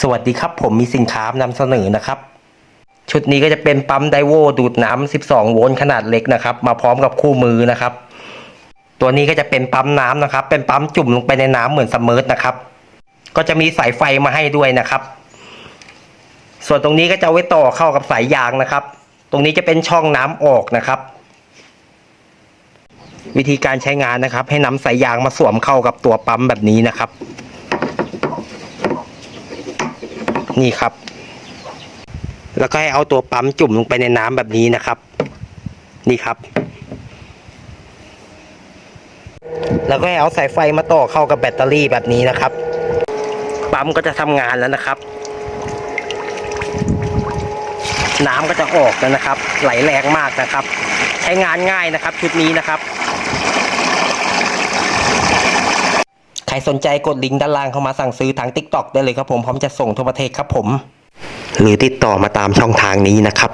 สวัสดีครับ ผมมีสินค้านำเสนอนะครับ ชุดนี้ก็จะเป็นปั๊มไดโวดูดน้ำ 12 โวลต์ขนาดเล็กนะครับ มาพร้อมกับคู่มือนะครับ ตัวนี้ก็จะเป็นปั๊มน้ำนะครับ เป็นปั๊มจุ่มลงไปในน้ำเหมือนสมิร์ทนะครับ ก็จะมีสายไฟมาให้ด้วยนะครับ ส่วนตรงนี้ก็จะไว้ต่อเข้ากับสายยางนะครับ ตรงนี้จะเป็นช่องน้ำออกนะครับ วิธีการใช้งานนะครับ ให้นำสายยางมาสวมเข้ากับตัวปั๊มแบบนี้นะครับ นี่ครับ แล้วก็ให้เอาตัวปั๊มจุ่มลงไปในน้ำแบบนี้นะครับ นี่ครับ แล้วก็ให้เอาสายไฟมาต่อเข้ากับแบตเตอรี่แบบนี้นะครับ ปั๊มก็จะทำงานแล้วนะครับ น้ำก็จะออกแล้วนะครับ ไหลแรงมากนะครับ ใช้งานง่ายนะครับชุดนี้นะครับ ใค รสนใจกดลิงก์ด้านล่างเข้ามาสั่งซื้อทาง TikTok ได้เลยครับผมพร้อมจะส่งทั่วประเทศครับผม หรือติดต่อมาตามช่องทางนี้นะครับ